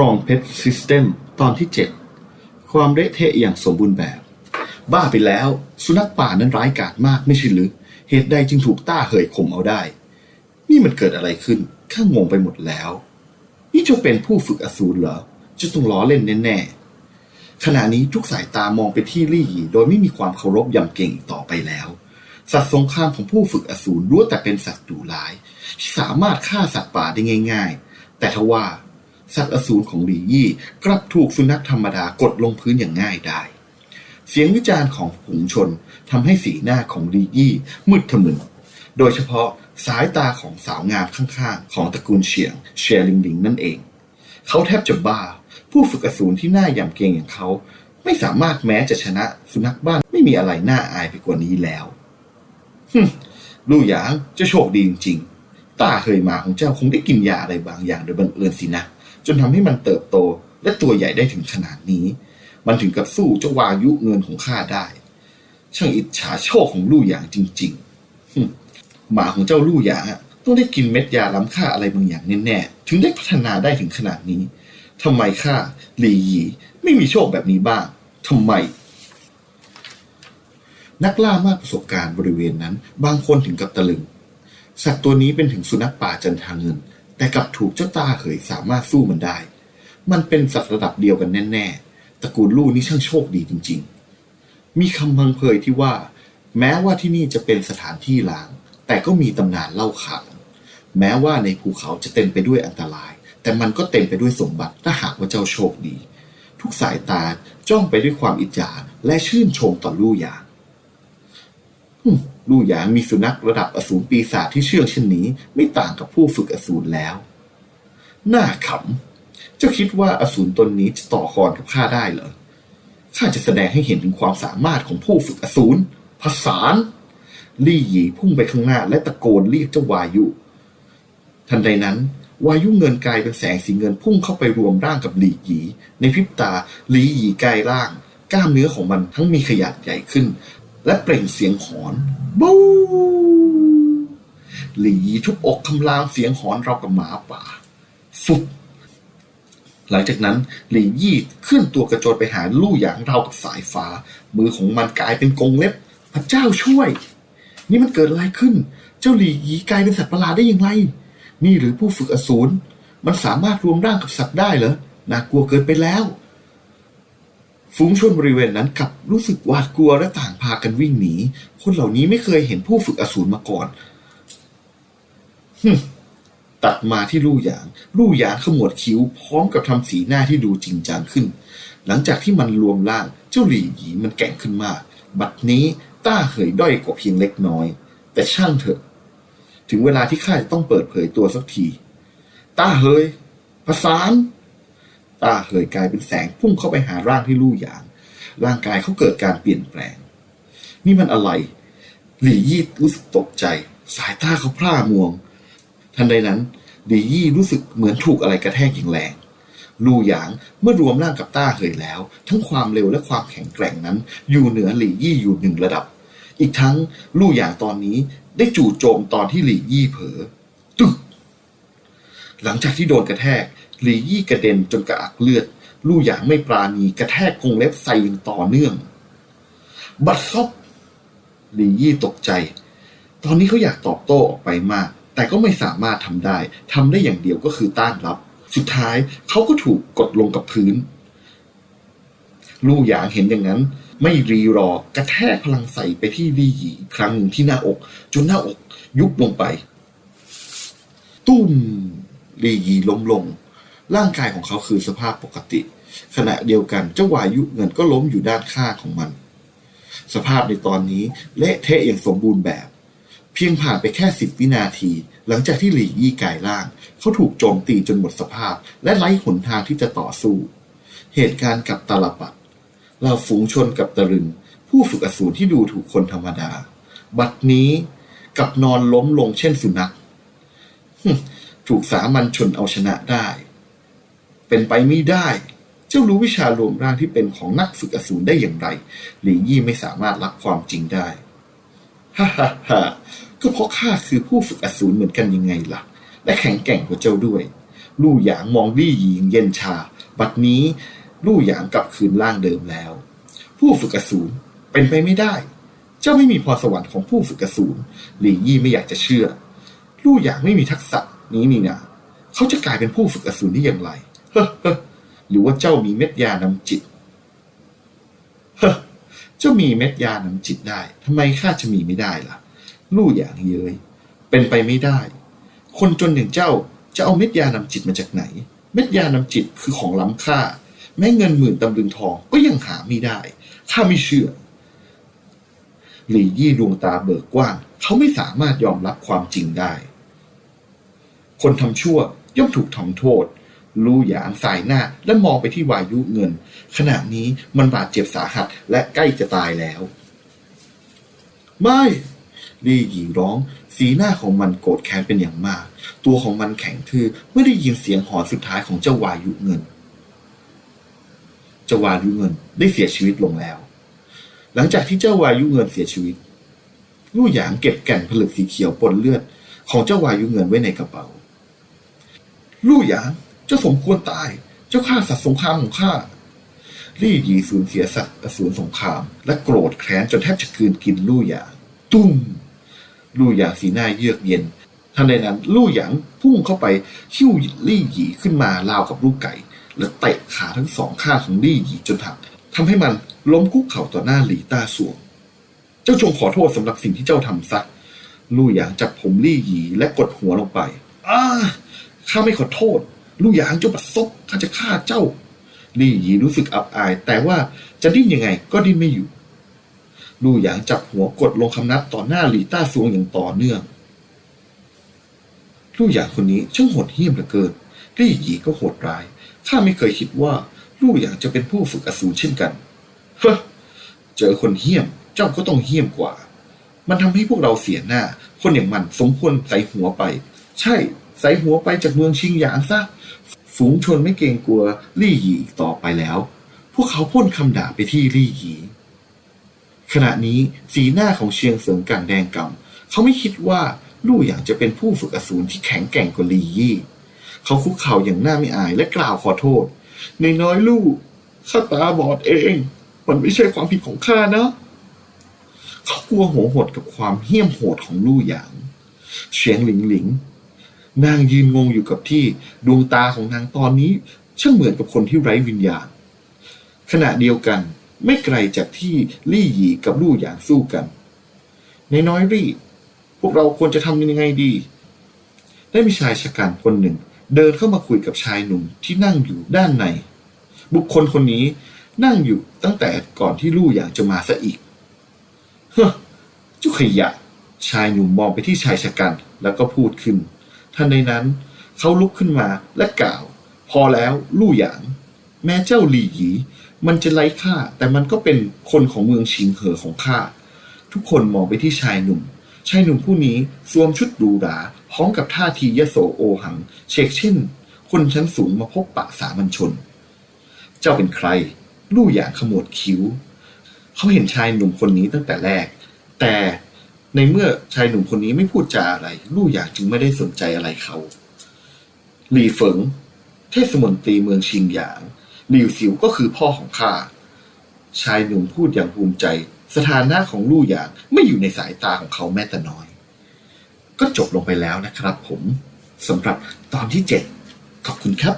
Strong Pet System ตอนที่ 7 ความเละเทะอย่างสมบูรณ์แบบ บ้าไปแล้ว สุนัขป่านั้นร้ายกาจมากไม่ใช่หรือ เหตุใดจึงถูกต้าเหยข่มเอาได้ นี่มันเกิดอะไรขึ้น ข้างงไปหมดแล้ว นี่จะเป็นผู้ฝึกอสูรเหรอ จะต้องล้อเล่นแน่ๆ ขณะนี้ทุกสายตามองไปที่ลี่หยีโดยไม่มีความเคารพยำเกรงต่อไปแล้วสัตว์สงครามของผู้ฝึกอสูรล้วนแต่เป็นสัตว์ดุร้าย ที่สามารถฆ่าสัตว์ป่าได้ง่าย ๆ แต่ทว่า สัตว์อสูรของหลียี่กลับถูกสุนัขธรรมดากดลงพื้นอย่างง่ายได้ เสียงวิจารณ์ของฝูงชนทำให้สีหน้าของลียี่มืดทะมึน โดยเฉพาะสายตาของสาวงามข้างๆ ของตระกูลเฉียงเชียลิงลิงนั่นเอง เขาแทบจะบ้า ผู้ฝึกอสูรที่หน่ายำเกรงอย่างเขา ไม่สามารถแม้จะชนะสุนัขบ้านไม่มีอะไรน่าอายไปกว่านี้แล้วฮึลู่หยางจะโชคดีจริงๆตาเคยมาของเจ้าคงได้กินยาอะไรบางอย่างโดยบังเอิญสินะ จนทำให้มันเติบโต และตัวใหญ่ได้ถึงขนาดนี้ มันถึงกับสู้เจ้าวายุเงินของข้าได้ ช่างอิจฉาโชคของลู่หยางจริงๆหมาของเจ้าลู่หยางต้องได้กินเม็ดยาล้ำค่าอะไรบางอย่างแน่ๆถึงได้พัฒนาได้ถึงขนาดนี้ทำไมข้าหลีหยีไม่มีโชคแบบนี้บ้างทำไม นักล่ามากประสบการณ์บริเวณนั้น บางคนถึงกับตะลึง สัตว์ตัวนี้เป็นถึงสุนัขป่าจันทาเงิน แต่กลับถูกเจ้าตาเขยสามารถสู้มันได้ มันเป็นสัตว์ระดับเดียวกันแน่ ๆตระกูลลู่นี่ช่างโชคดีจริง ๆ มีคำพังเพยที่ว่า แม้ว่าที่นี่จะเป็นสถานที่ล้าง แต่ก็มีตำนานเล่าขานแม้ว่าในภูเขาจะเต็มไปด้วยอันตราย แต่มันก็เต็มไปด้วยสมบัติถ้าหากว่าเจ้าโชคดี ทุกสายตาจ้องไปด้วยความอิจฉาและชื่นชมต่อลู่หยาง ลู่หยางมีสุนัขระดับอสูรปีศาจที่เชื่องเช่นนี้ ไม่ต่างกับผู้ฝึกอสูรแล้ว น่าขำเจ้าคิดว่าอสูรตนนี้จะต่อกรกับข้าได้เหรอข้าจะแสดงให้เห็นถึงความสามารถของผู้ฝึกอสูรผสานลี่หยีพุ่งไปข้างหน้าและตะโกนเรียกเจ้าวายุ ทันใดนั้น วายุเงินกลายเป็นแสงสีเงินพุ่งเข้าไปรวมร่างกับหลีหยีในพริบตาหลีหยีกลายร่าง กล้ามเนื้อของมันทั้งมีขนาดใหญ่ขึ้น และเปล่งเสียงหอน บูหลีทุบอกคำรามเสียงหอนเรากับหมาป่า ฟุบหลังจากนั้นหลียี่เคลื่อนตัวกระโจนไปหาลู่หยางเรากับสายฟ้า มือของมันกลายเป็นกรงเล็บ พระเจ้าช่วย นี่มันเกิดอะไรขึ้น เจ้าหลียีกลายเป็นสัตว์ประหลาดได้อย่างไร นี่หรือผู้ฝึกอสูรมันสามารถรวมร่างกับสัตว์ได้เหรอน่ากลัวเกินไปแล้ว ฝูงชนบริเวณนั้นกลับรู้สึกหวาดกลัวและต่างพากันวิ่งหนี คนเหล่านี้ไม่เคยเห็นผู้ฝึกอสูรมาก่อนฮึตัดมาที่ลู่หยาง ลู่หยางขมวดคิ้ว พร้อมกับทำสีหน้าที่ดูจริงจังขึ้น หลังจากที่มันรวมร่าง เจ้าหลี่หยีมันแก่งขึ้นมาก บัดนี้ต้าเหยด้อยกว่าเพียงเล็กน้อย แต่ช่างเถอะ ถึงเวลาที่ข้าจะต้องเปิดเผยตัวสักที ต้าเฮยผสาน ตาเหยกลายเป็นแสงพุ่งเข้าไปหาร่างที่ลู่หยาง ร่างกายเขาเกิดการเปลี่ยนแปลง นี่มันอะไร หลี่ยี่รู้สึกตกใจ สายตาเขาพร่ามัวง ทันใดนั้นหลี่ยี่รู้สึกเหมือนถูกอะไรกระแทกอย่างแรงลู่หยางเมื่อรวมร่างกับต้าเหยแล้ว ทั้งความเร็วและความแข็งแกร่งนั้น อยู่เหนือหลี่ยี่อยู่หนึ่งระดับ อีกทั้งลู่หยางตอนนี้ได้จู่โจมตอนที่หลี่ยี่เผลอตึก หลังจากที่โดนกระแทกหลียี่กระเด็นจนกระอักเลือด ลู่หยางไม่ปราณีกระแทกกรงเล็บใส่อย่างต่อเนื่อง บัดซบหลียี่ตกใจ ตอนนี้เขาอยากตอบโต้ออกไปมาก แต่ก็ไม่สามารถทำได้ทำได้อย่างเดียวก็คือต้านรับ สุดท้ายเขาก็ถูกกดลงกับพื้น ลู่หยางเห็นอย่างนั้น ไม่รีรอกระแทกพลังใส่ไปที่ลี่หยีอีกครั้งหนึ่งที่หน้าอก จนหน้าอกยุบลงไป ตุ้ม ลียีล้มลง ร่างกายของเขาคือสภาพปกติ ขณะเดียวกันเจ้าวายุเงินก็ล้มอยู่ด้านข้างของมัน สภาพในตอนนี้เละเทะอย่างสมบูรณ์แบบ เพียงผ่านไปแค่สิบวินาที หลังจากที่หลียี่กายร่าง เขาถูกโจมตีจนหมดสภาพ และไร้หนทางที่จะต่อสู้ เหตุการณ์กับตาลปัดเราฝูงชนกับตะลึง ผู้ฝึกอสูรที่ดูถูกคนธรรมดา บัดนี้กับนอนล้มลงเช่นสุนัข ถูกสามัญชนเอาชนะได้ เป็นไปไม่ได้ เจ้ารู้วิชารวมร่างที่เป็นของนักฝึกอสูรได้อย่างไร หลียี่ไม่สามารถรับความจริงได้ ฮ่าฮ่าฮ่าก็เพราะข้าคือผู้ฝึกอสูรเหมือนกันยังไงล่ะ และแข็งแกร่งกว่าเจ้าด้วย ลู่หยางมองลี่หยีอย่างเย็นชา บัดนี้ลู่หยางกลับคืนร่างเดิมแล้ว ผู้ฝึกอสูรเป็นไปไม่ได้ เจ้าไม่มีพรสวรรค์ของผู้ฝึกอสูรหลียี่ไม่อยากจะเชื่อ ลู่หยางไม่มีทักษะ นี้นี่นาเขาจะกลายเป็นผู้ฝึกอสูรได้อย่างไรหรือว่าเจ้ามีเม็ดยานำจิตเจ้ามีเม็ดยานำจิตได้ทำไมข้าจะมีไม่ได้ล่ะ ลู่หยางเย้ยเป็นไปไม่ได้ คนจนอย่างเจ้าจะเอาเม็ดยานำจิตมาจากไหน เม็ดยานำจิตคือของล้ำค่า แม้เงินหมื่นตำลึงทองก็ยังหาไม่ได้ข้าไม่เชื่อหลี่ยี่ดวงตาเบิกกว้าง เขาไม่สามารถยอมรับความจริงได้ คนทำชั่วย่อมถูกทำโทษ ลู่หยางสายหน้าและมองไปที่วายุเงิน ขณะนี้มันบาดเจ็บสาหัสและใกล้จะตายแล้ว ไม่ลี่หยีร้อง สีหน้าของมันโกรธแค้นเป็นอย่างมาก ตัวของมันแข็งทื่อเมื่อได้ยินเสียงหอนสุดท้ายของเจ้าวายุเงิน เจ้าวายุเงินได้เสียชีวิตลงแล้ว หลังจากที่เจ้าวายุเงินเสียชีวิตลู่หยางเก็บแก่นผลึกสีเขียวปนเลือด ของเจ้าวายุเงินไว้ในกระเป๋า ลู่หยางเจ้าสมควรตาย เจ้าฆ่าสัตว์สงครามของข้าลี่หยีสูญเสียสัตว์อสูรสงคราม และโกรธแค้นจนแทบจะคืนกินลู่หยาง ตุ้มลู่หยางสีหน้าเยือกเย็นทันใดนั้นลู่หยางพุ่งเข้าไปหิ้วลี่หยีขึ้นมาราวกับลูกไก่ และเตะขาทั้งสองข้างของลี่หยีจนหักทำให้มันล้มคุกเข่าต่อหน้าหลีต้าสวง เจ้าจงขอโทษสำหรับสิ่งที่เจ้าทำซะ ลู่หยางจับผมลี่หยีและกดหัวลงไปอ้า ข้าไม่ขอโทษ ลู่หยางเจ้าบัดซบข้าจะฆ่าเจ้า ลี่หยีรู้สึกอับอาย แต่ว่าจะดิ้นยังไงก็ดิ้นไม่อยู่ ลู่หยางจับหัวกดลงคำนับต่อหน้าหลีต้าซวงอย่างต่อเนื่อง ลู่หยางคนนี้ช่างโหดเหี้ยมเหลือเกิน ลี่หยีก็โหดร้าย ข้าไม่เคยคิดว่าลู่หยางจะเป็นผู้ฝึกอสูรเช่นกัน เฮ้เจอคนเหี้ยม เจ้าก็ต้องเหี้ยมกว่า มันทำให้พวกเราเสียหน้า คนอย่างมันสมควรใส่หัวไป ใช่ ใส่หัวไปจากเมืองชิงหยางซะ ฝูงชนไม่เกรงกลัวลี่หยีอีกต่อไปแล้ว พวกเขาพ่นคำด่าไปที่ลี่หยีขณะนี้สีหน้าของเชียงเสริงกังแดงกำเขาไม่คิดว่าลู่หยางจะเป็นผู้ฝึกอสูรที่แข็งแกร่งกว่าลียี่ เขาคุกเข่าอย่างหน้าไม่อายและกล่าวขอโทษ ในน้อยลู่ข้าตาบอดเอง มันไม่ใช่ความผิดของข้านะ เขากลัวหัวหดกับความเหี้ยมโหดของลู่หยาง เฉียงหลิงหลิง นางยืนงงอยู่กับที่ดวงตาของนางตอนนี้ช่างเหมือนกับคนที่ไร้วิญญาณ ขณะเดียวกันไม่ไกลจากที่ลี่หยีกับลู่หยางสู้กัน ในน้อยรี่ พวกเราควรจะทำยังไงดี ได้มีชายชะกันคนหนึ่ง เดินเข้ามาคุยกับชายหนุ่มที่นั่งอยู่ด้านใน บุคคลคนนี้นั่งอยู่ตั้งแต่ก่อนที่ลู่หยางจะมาซะอีกเฮ้อจุขยะ ชายหนุ่มมองไปที่ชายชะกันแล้วก็พูดขึ้น ทันใดนั้น เขาลุกขึ้นมาและกล่าว พอแล้วลู่หยาง แม้เจ้าหลี่หยีมันจะไร้ค่า แต่มันก็เป็นคนของเมืองชิงเหอของข้าทุกคนมองไปที่ชายหนุ่ม ชายหนุ่มผู้นี้สวมชุดหรูหราพร้อมกับท่าทียโสโอหัง เชกเช่น คนชั้นสูงมาพบปะสามัญชน เจ้าเป็นใคร ลู่หยางขมวดคิ้ว เขาเห็นชายหนุ่มคนนี้ตั้งแต่แรก แต่ ในเมื่อชายหนุ่มคนนี้ไม่พูดจาอะไร ลู่หยางจึงไม่ได้สนใจอะไรเขา หลี่เฟิง เทศมนตรีเมืองชิงหยาง หลิวสิวก็คือพ่อของข้า ชายหนุ่มพูดอย่างภูมิใจ สถานะของลู่หยางไม่อยู่ในสายตาของเขาแม้แต่น้อย ก็จบลงไปแล้วนะครับผมสำหรับตอนที่ 7 ขอบคุณครับ